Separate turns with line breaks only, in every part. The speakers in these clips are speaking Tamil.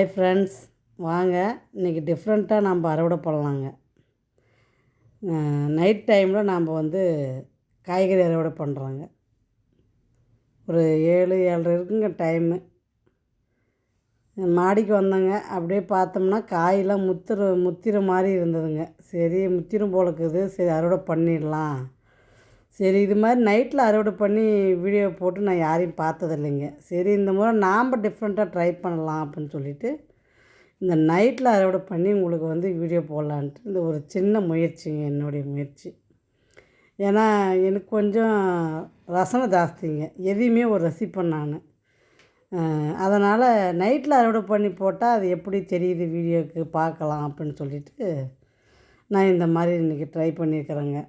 ஹாய் ஃப்ரெண்ட்ஸ் வாங்க. இன்றைக்கி டிஃப்ரெண்ட்டாக நம்ம அறுவடை பண்ணலாங்க நைட் டைமில் நாம் வந்து காய்கறி அறுவடை பண்ணுறோங்க ஒரு ஏழு ஏழரை இருக்குங்க டைமு மாடிக்கு வந்தோங்க. அப்படியே பார்த்தோம்னா காயெல்லாம் முத்துற முத்திர மாதிரி இருந்ததுங்க. சரி முத்திரும் போல இருக்குது சரி அறுவடை பண்ணிடலாம். சரி இது மாதிரி நைட்டில் அறுவடை பண்ணி வீடியோ போட்டு நான் யாரையும் பார்த்ததில்லைங்க. சரி இந்த முறை நாம் டிஃப்ரெண்ட்டாக ட்ரை பண்ணலாம் அப்படின்னு சொல்லிட்டு இந்த நைட்டில் அறுவடை பண்ணி உங்களுக்கு வந்து வீடியோ போடலான்ட்டு இந்த ஒரு சின்ன முயற்சிங்க என்னுடைய முயற்சி. ஏன்னா எனக்கு கொஞ்சம் ரசனை ஜாஸ்திங்க. எதையுமே ஒரு ரசிப்பேன் நான். அதனால் நைட்டில் அறுவடை பண்ணி போட்டால் அது எப்படி தெரியுது வீடியோக்கு பார்க்கலாம் அப்படின்னு சொல்லிட்டு நான் இந்த மாதிரி இன்றைக்கி ட்ரை பண்ணியிருக்கிறேங்க.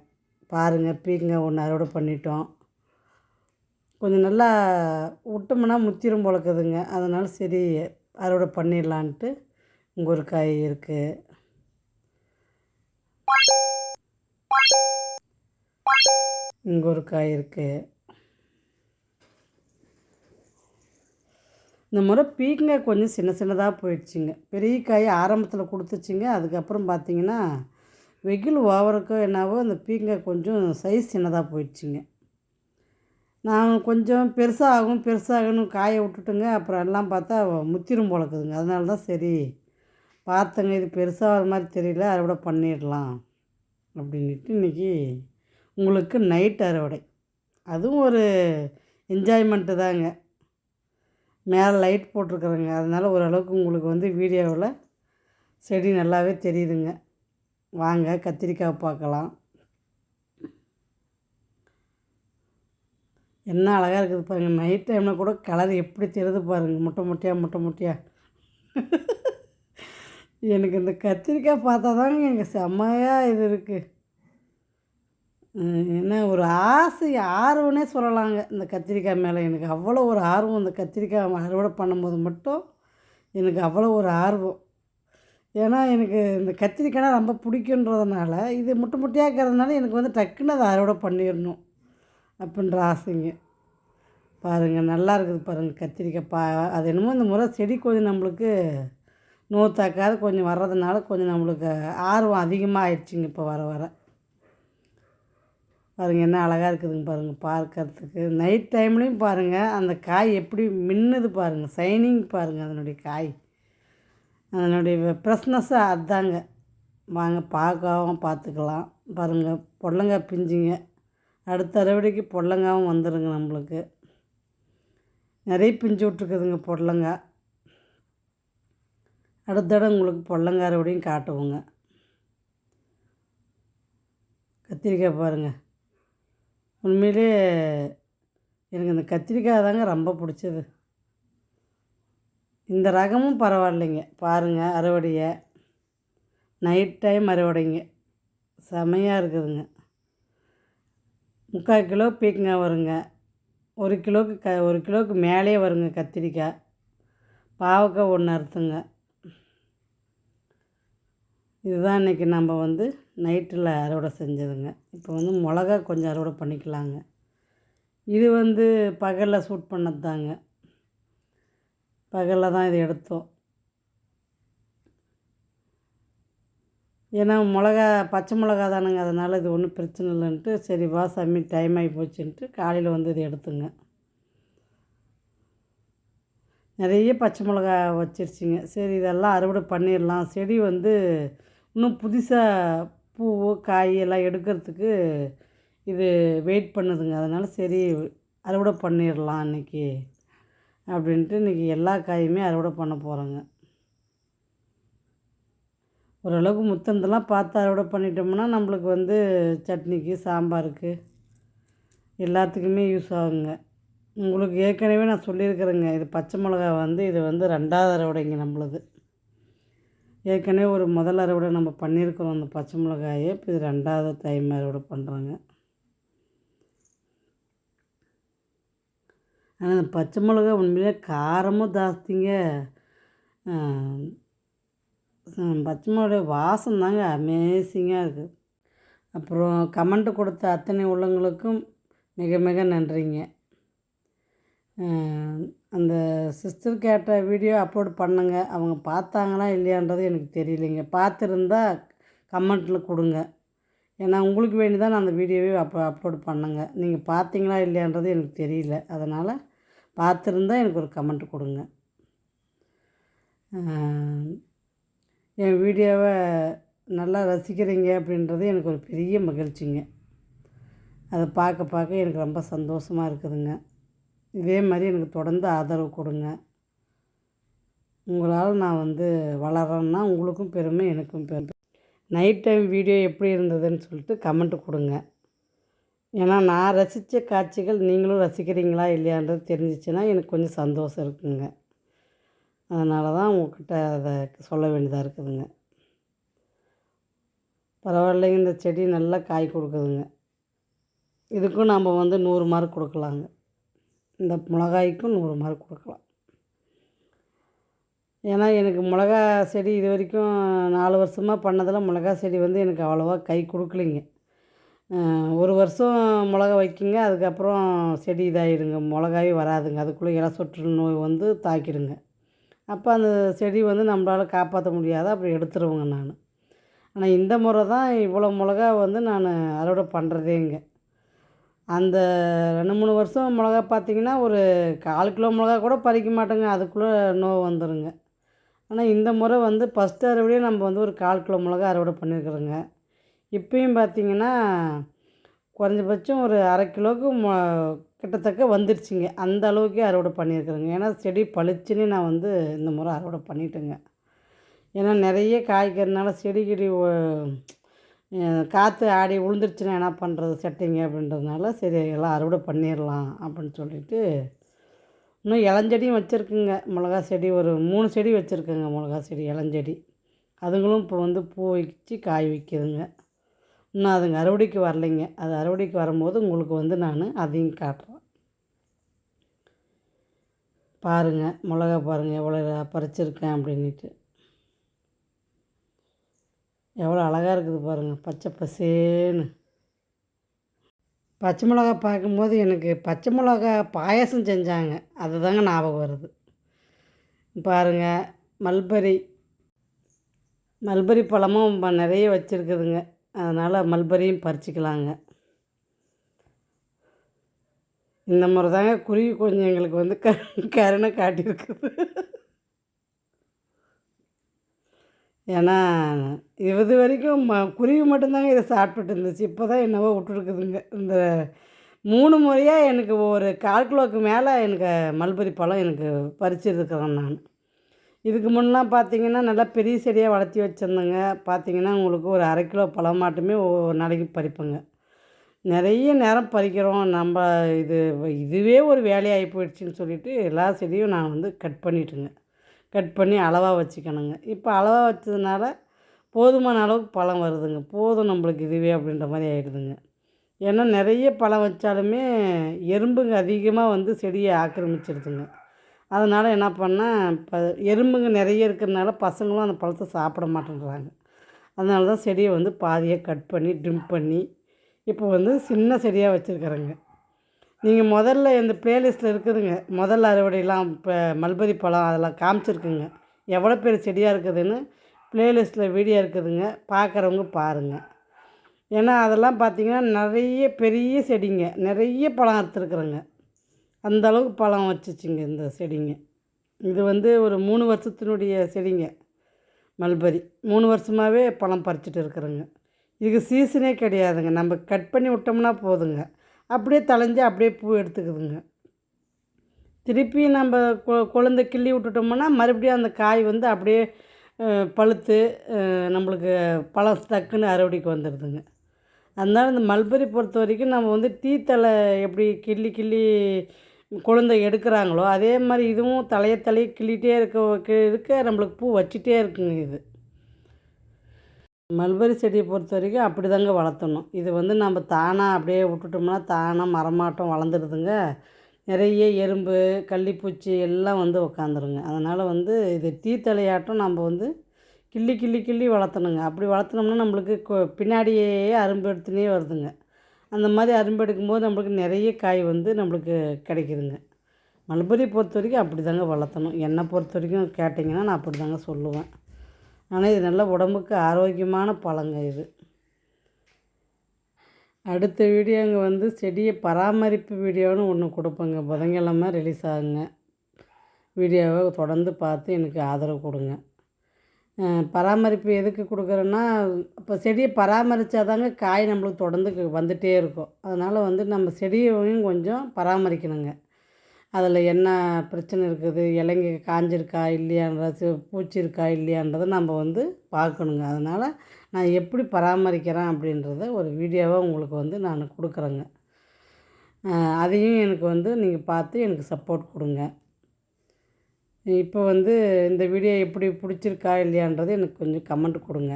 பாருங்கள் பீக்கங்க ஒன்று அறுவடை பண்ணிட்டோம். கொஞ்சம் நல்லா விட்டோம்னா முத்திரும் பொழக்குதுங்க அதனால் சரி அறுவடை பண்ணிடலான்ட்டு இங்கே ஒரு காய் இருக்குது இங்கே ஒரு காய் இருக்குது இந்த முறை பீக்கங்காய் கொஞ்சம் சின்ன சின்னதாக போயிடுச்சுங்க. பெரிய காய் ஆரம்பத்தில் கொடுத்துச்சிங்க. அதுக்கப்புறம் பார்த்தீங்கன்னா வெயில் ஓவருக்கோ என்னவோ அந்த பீக்கங்காய் கொஞ்சம் சைஸ் சின்னதாக போயிடுச்சுங்க. நான் கொஞ்சம் பெருசாகும் பெருசாகணும் காய விட்டுட்டுங்க அப்புறம் எல்லாம் பார்த்தா முத்திரும் போலக்குதுங்க. அதனால தான் சரி பார்த்தங்க இது பெருசாகிற மாதிரி தெரியல அறுவடை பண்ணிடலாம் அப்படின்ட்டு இன்றைக்கி உங்களுக்கு நைட் அறுவடை. அதுவும் ஒரு என்ஜாய்மெண்ட்டு தாங்க. மேலே லைட் போட்டிருக்குறேங்க. அதனால் ஓரளவுக்கு உங்களுக்கு வந்து வீடியோவில் செடி நல்லாவே தெரியுதுங்க. வாங்க கத்திரிக்காய் பார்க்கலாம். என்ன அழகாக இருக்குது பாருங்கள் நைட் டைமில் கூட கலர் எப்படி தெரியுது பாருங்கள் முட்டை முட்டையாக முட்டை முட்டையாக எனக்கு இந்த கத்திரிக்காய் பார்த்தா தாங்க எங்கள் செம்மையாக இது இருக்குது என்ன ஒரு ஆசை ஆர்வம்னே சொல்லலாங்க இந்த கத்திரிக்காய் மேலே. எனக்கு அவ்வளோ ஒரு ஆர்வம். இந்த கத்திரிக்காய் அறுவடை பண்ணும்போது மட்டும் எனக்கு அவ்வளோ ஒரு ஆர்வம். ஏன்னா எனக்கு இந்த கத்திரிக்காய்னா ரொம்ப பிடிக்குன்றதுனால இது முட்டை முட்டையாக இருக்கிறதுனால எனக்கு வந்து டக்குன்னு அதை அறுவடை பண்ணிடணும் அப்படின்ற ஆசைங்க. பாருங்கள் நல்லா இருக்குது பாருங்கள் கத்திரிக்காய். பா அது என்னமோ இந்த முறை செடி கொஞ்சம் நம்மளுக்கு நோத்தாக்காது கொஞ்சம் வர்றதுனால கொஞ்சம் நம்மளுக்கு ஆர்வம் அதிகமாக ஆயிடுச்சுங்க இப்போ வர வர. பாருங்கள் என்ன அழகாக இருக்குதுங்க பாருங்கள் பார்க்கறதுக்கு. நைட் டைம்லேயும் பாருங்கள் அந்த காய் எப்படி மின்னுது பாருங்கள் சைனிங் பாருங்கள் அதனுடைய காய். அதனுடைய ஃப்ரெஷ்னஸ்ஸு அதுதாங்க வாங்க பார்க்கவும் பார்த்துக்கலாம். பாருங்கள் பொடலங்காய் பிஞ்சுங்க. அடுத்த அறுவடைக்கு பொடலங்காவும் வந்துடுங்க நம்மளுக்கு. நிறைய பிஞ்சு விட்ருக்குதுங்க பொடலங்காய் அடுத்த தடவை உங்களுக்கு பொடலங்காய் அறுவடையும் காட்டுவோங்க. கத்திரிக்காய் பாருங்கள் உண்மையிலே எனக்கு இந்த கத்திரிக்காய் தாங்க ரொம்ப பிடிச்சது. இந்த ரகமும் பரவாயில்லைங்க. பாருங்கள் அறுவடையை. நைட் டைம் அறுவடைங்க. செமையாக இருக்குதுங்க. முக்கால் கிலோ பீக்கங்காய் வருங்க. ஒரு கிலோவுக்கு க ஒரு கிலோவுக்கு மேலே வருங்க கத்திரிக்காய். பாவக்காய் ஒன்று அறுத்துங்க. இதுதான் இன்றைக்கி நம்ம வந்து நைட்டில் அறுவடை செஞ்சதுங்க. இப்போ வந்து மிளகா கொஞ்சம் அறுவடை பண்ணிக்கலாங்க. இது வந்து பகலில் சூட் பண்ணது தாங்க பகலில் தான் இது எடுத்தோம். ஏன்னா மிளகா பச்சை மிளகா தானுங்க அதனால் இது ஒன்றும் பிரச்சனை இல்லைன்ட்டு சரி வா சாமி டைம் ஆகி போச்சுன்ட்டு காலையில் வந்து இது எடுத்துங்க. நிறைய பச்சை மிளகா வச்சிருச்சிங்க. சரி இதெல்லாம் அறுவடை பண்ணிடலாம். செடி வந்து இன்னும் புதுசாக பூ காய் எல்லாம் எடுக்கிறதுக்கு இது வெயிட் பண்ணுதுங்க. அதனால் சரி அறுவடை பண்ணிடலாம் இன்றைக்கி அப்படின்ட்டு இன்றைக்கி எல்லா காயுமே அறுவடை பண்ண போகிறோங்க ஓரளவுக்கு முத்தந்தெல்லாம் பார்த்து அறுவடை பண்ணிட்டோம்னா நம்மளுக்கு வந்து சட்னிக்கு சாம்பாருக்கு எல்லாத்துக்குமே யூஸ் ஆகுங்க. உங்களுக்கு ஏற்கனவே நான் சொல்லியிருக்கிறேங்க இது பச்சை மிளகா வந்து இது வந்து ரெண்டாவது அறுவடைங்க நம்மளது. ஏற்கனவே ஒரு முதல் அறுவடை நம்ம பண்ணியிருக்கிறோம் அந்த பச்சை மிளகாயை இப்போ இது ரெண்டாவது டைம் அறுவடை பண்ணுறாங்க ஆனால் இந்த பச்சை மிளகா உண்மையிலே காரமும் ஜாஸ்திங்க. பச்சை மிளகா வாசம் தாங்க அமேசிங்காக இருக்குது அப்புறம் கமெண்ட்டு கொடுத்த அத்தனை உள்ளவங்களுக்கும் மிக மிக நன்றிங்க. அந்த சிஸ்டர் கேட்ட வீடியோ அப்லோட் பண்ணுங்க. அவங்க பார்த்தாங்களா இல்லையான்றது எனக்கு தெரியலைங்க. பார்த்துருந்தா கமெண்ட்டில் கொடுங்க. ஏன்னா உங்களுக்கு வேண்டி தான் நான் அந்த வீடியோவே அப் அப்லோட் பண்ணேங்க. நீங்கள் பார்த்தீங்களா இல்லையான்றது எனக்கு தெரியல. அதனால் பார்த்துருந்தா எனக்கு ஒரு கமெண்ட் கொடுங்க. என் வீடியோவை நல்லா ரசிக்கிறீங்க அப்படின்றது எனக்கு ஒரு பெரிய மகிழ்ச்சிங்க. அதை பார்க்க பார்க்க எனக்கு ரொம்ப சந்தோஷமாக இருக்குதுங்க. இதே மாதிரி எனக்கு தொடர்ந்து ஆதரவு கொடுங்க. உங்களால் நான் வந்து வளரேன்னா உங்களுக்கும் பெருமை எனக்கும் பெருமை. நைட் டைம் வீடியோ எப்படி இருந்ததுன்னு சொல்லிட்டு கமெண்ட் கொடுங்க. ஏன்னா நான் ரசித்த காட்சிகள் நீங்களும் ரசிக்கிறீங்களா இல்லையான்றது தெரிஞ்சிச்சுன்னா எனக்கு கொஞ்சம் சந்தோஷம் இருக்குங்க. அதனால தான் உங்ககிட்ட அதை சொல்ல வேண்டியதாக இருக்குதுங்க. பரவாயில்லைங்க இந்த செடி நல்லா காய் கொடுக்குதுங்க. இதுக்கும் நம்ம வந்து நூறு மார்க் கொடுக்கலாங்க. இந்த மிளகாய்க்கும் நூறு மார்க் கொடுக்கலாம். ஏன்னா எனக்கு மிளகா செடி இது வரைக்கும் நாலு வருஷமாக பண்ணதில் மிளகா செடி வந்து எனக்கு அவ்வளோவா கை கொடுக்கலிங்க. ஒரு வருஷம் மிளகா வைக்கிங்க அதுக்கப்புறம் செடி இதாகிடுங்க மிளகாயே வராதுங்க அதுக்குள்ளே இலை சொற்று நோய் வந்து தாக்கிடுங்க. அப்போ அந்த செடி வந்து நம்மளால் காப்பாற்ற முடியாத அப்படி எடுத்துருவேங்க நான். ஆனால் இந்த முறை தான் இவ்வளோ மிளகா வந்து நான் அறுவடை பண்ணுறதேங்க அந்த ரெண்டு மூணு வருஷம் மிளகா பார்த்திங்கன்னா ஒரு கால் கிலோ மிளகா கூட பறிக்க மாட்டேங்க அதுக்குள்ளே நோய் வந்துடுங்க ஆனால் இந்த முறை வந்து ஃபஸ்ட்டு அறுவடையே நம்ம வந்து ஒரு கால் கிலோ மிளகா அறுவடை பண்ணியிருக்கிறோங்க இப்பயும் பார்த்தீங்கன்னா குறைஞ்சபட்சம் ஒரு அரை கிலோவுக்கு மொ கிட்டத்தக்க வந்துருச்சுங்க. அந்த அளவுக்கே அறுவடை பண்ணியிருக்கிறேங்க. ஏன்னா செடி பளிச்சுன்னு நான் வந்து இந்த முறை அறுவடை பண்ணிட்டேங்க. ஏன்னா நிறைய காய்க்கிறதுனால செடி கிடி காற்று ஆடி விழுந்துருச்சுன்னா என்ன பண்ணுறது? செட்டிங்க அப்படின்றதுனால சரி எல்லாம் அறுவடை பண்ணிடலாம் அப்படின்னு சொல்லிட்டு இன்னும் இளஞ்செடியும் வச்சுருக்குங்க. மிளகா செடி ஒரு மூணு செடி வச்சுருக்குங்க மிளகா செடி இளஞ்செடி. அதுங்களும் இப்போ வந்து பூ வச்சு காய் வைக்கிதுங்க இன்னும் அதுங்க அறுவடைக்கு வரலைங்க. அது அறுவடைக்கு வரும்போது உங்களுக்கு வந்து நான் அதையும் காட்டுறேன். பாருங்கள் மிளகா பாருங்கள் எவ்வளோ பறிச்சிருக்கேன் அப்படின்ட்டு எவ்வளோ அழகாக இருக்குது பாருங்கள் பச்சை பசேன்னு. பச்சை மிளகா பார்க்கும்போது எனக்கு பச்சை மிளகா பாயாசம் செஞ்சாங்க. அதுதாங்க ஞாபகம் வருது. பாருங்கள் மல்பரி. மல்பரி பழமும் நிறைய வச்சுருக்குதுங்க. அதனால் மல்பரியும் பறிச்சுக்கலாங்க. இந்த முறை தாங்க குருவி கொஞ்சம் எங்களுக்கு வந்து க கருணை காட்டியிருக்குது. ஏன்னா இது வரைக்கும் ம குருவி மட்டும்தாங்க இதை சாப்பிட்டுட்டு இருந்துச்சு. இப்போ தான் என்னவோ விட்டுருக்குதுங்க. இந்த மூணு முறையாக எனக்கு ஒரு கால் கிலோவுக்கு மேலே எனக்கு மல்பரி பழம் எனக்கு பறிச்சிருக்கிறேன் நான். இதுக்கு முன்னெலாம் பார்த்தீங்கன்னா நல்லா பெரிய செடியாக வளர்த்தி வச்சுருந்தேங்க. பார்த்தீங்கன்னா உங்களுக்கு ஒரு அரை கிலோ பழம் மாட்டுமே ஒரு நாளைக்கு பறிப்பேங்க. நிறைய நேரம் பறிக்கிறோம். நம்ம இது இதுவே ஒரு வேலையாகி போயிடுச்சுன்னு சொல்லிட்டு எல்லா செடியும் நான் வந்து கட் பண்ணிட்டேங்க. கட் பண்ணி அளவாக வச்சுக்கணுங்க. இப்போ அளவாக வச்சதுனால போதுமான அளவுக்கு பழம் வருதுங்க. போதும் நம்மளுக்கு இதுவே அப்படின்ற மாதிரி ஆகிடுதுங்க ஏன்னா நிறைய பழம் வச்சாலுமே எறும்புங்க அதிகமாக வந்து செடியை ஆக்கிரமிச்சிடுதுங்க அதனால் என்ன பண்ணேன் இப்போ எறும்புங்க நிறைய இருக்கிறதுனால பசங்களும் அந்த பழத்தை சாப்பிட மாட்டேன்றாங்க. அதனால தான் செடியை வந்து பாதியாக கட் பண்ணி ட்ரிம் பண்ணி இப்போ வந்து சின்ன செடியாக வச்சுருக்குறேங்க. நீங்கள் முதல்ல இந்த ப்ளேலிஸ்ட்டில் இருக்குதுங்க. முதல் அறுவடையெல்லாம் இப்போ மல்பரி பழம் அதெல்லாம் காமிச்சிருக்குங்க. எவ்வளோ பெரிய செடியாக இருக்குதுன்னு ப்ளேலிஸ்ட்டில் வீடியோ இருக்குதுங்க. பார்க்குறவங்க பாருங்கள் ஏன்னா அதெல்லாம் பார்த்தீங்கன்னா நிறைய பெரிய செடிங்க. நிறைய பழம் அறுத்துருக்குறேங்க. அந்த அளவுக்கு பழம் வச்சுச்சுங்க இந்த செடிங்க. இது வந்து ஒரு மூணு வருஷத்தினுடைய செடிங்க மல்பரி. மூணு வருஷமாகவே பழம் பறிச்சிட்டு இருக்கிறேங்க. இதுக்கு சீசனே கிடையாதுங்க. நம்ம கட் பண்ணி விட்டோம்னா போதுங்க. அப்படியே தலைஞ்சு அப்படியே பூ எடுத்துக்குதுங்க. திருப்பி நம்ம கொ கொழுந்த கிள்ளி விட்டுட்டோம்னா மறுபடியும் அந்த காய் வந்து அப்படியே பழுத்து நம்மளுக்கு பழம் டக்குன்னு அறுவடைக்கு வந்துடுதுங்க. அதனால் இந்த மல்பரி பொறுத்த வரைக்கும் நம்ம வந்து டீத்தலை எப்படி கிள்ளி கிள்ளி குழந்தை எடுக்கிறாங்களோ அதே மாதிரி இதுவும் தலைய தலையை கிள்ளிகிட்டே இருக்க இருக்க நம்மளுக்கு பூ வச்சுட்டே இருக்குங்க இது. மல்பரி செடியை பொறுத்த வரைக்கும் அப்படி தாங்க வளர்த்தணும். இது வந்து நம்ம தானாக அப்படியே விட்டுட்டோம்னா தானாக மரமாட்டம் வளர்ந்துடுதுங்க நிறைய எறும்பு கள்ளிப்பூச்சி எல்லாம் வந்து உக்காந்துருங்க. அதனால் வந்து இது டீ தலையாட்டம் நம்ம வந்து கிள்ளி கிள்ளி கிள்ளி வளர்த்தணுங்க. அப்படி வளர்த்துனோம்னா நம்மளுக்கு கொ- பின்னாடியே அரும்பு எடுத்துனே வருதுங்க. அந்த மாதிரி அரும்பு எடுக்கும்போது நம்மளுக்கு நிறைய காய் வந்து நம்மளுக்கு கிடைக்குதுங்க. மல்பெரி பொறுத்த வரைக்கும் அப்படி தாங்க வளர்த்தணும். என்னை பொறுத்த வரைக்கும் கேட்டிங்கன்னா நான் அப்படி தாங்க சொல்லுவேன். ஆனால் இது நல்ல உடம்புக்கு ஆரோக்கியமான பழங்க இது. அடுத்த வீடியோங்க வந்து செடியை பராமரிப்பு வீடியோன்னு ஒன்று கொடுப்பேங்க. புதன்கிழமை ரிலீஸ் ஆகுங்க. வீடியோவை தொடர்ந்து பார்த்து எனக்கு ஆதரவு கொடுங்க. பராமரிப்பு எதுக்கு கொடுக்குறோன்னா இப்போ செடியை பராமரித்தா தாங்க காய் நம்மளுக்கு தொடர்ந்து வந்துகிட்டே இருக்கும். அதனால் வந்து நம்ம செடியையும் கொஞ்சம் பராமரிக்கணுங்க. அதில் என்ன பிரச்சனை இருக்குது இலைங்க காஞ்சிருக்கா இல்லையான்றது பூச்சி இருக்கா இல்லையான்றதை நம்ம வந்து பார்க்கணுங்க. அதனால் நான் எப்படி பராமரிக்கிறேன் அப்படின்றத ஒரு வீடியோவாக உங்களுக்கு வந்து நான் கொடுக்குறேங்க. அதையும் எனக்கு வந்து நீங்கள் பார்த்து எனக்கு சப்போர்ட் கொடுங்க. இப்போ வந்து இந்த வீடியோ எப்படி பிடிச்சிருக்கா இல்லையான்றது எனக்கு கொஞ்சம் கமெண்ட் கொடுங்க.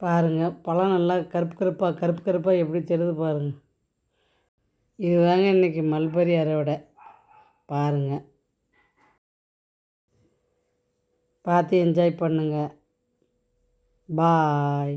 பாருங்கள் பழம் நல்லா கருப்பு கருப்பாக கருப்பு கருப்பாக எப்படி தெரியுது பாருங்கள் இதுதாங்க இன்றைக்கி மல்பரி அறுவடை பாருங்கள் பார்த்து என்ஜாய் பண்ணுங்கள் பாய்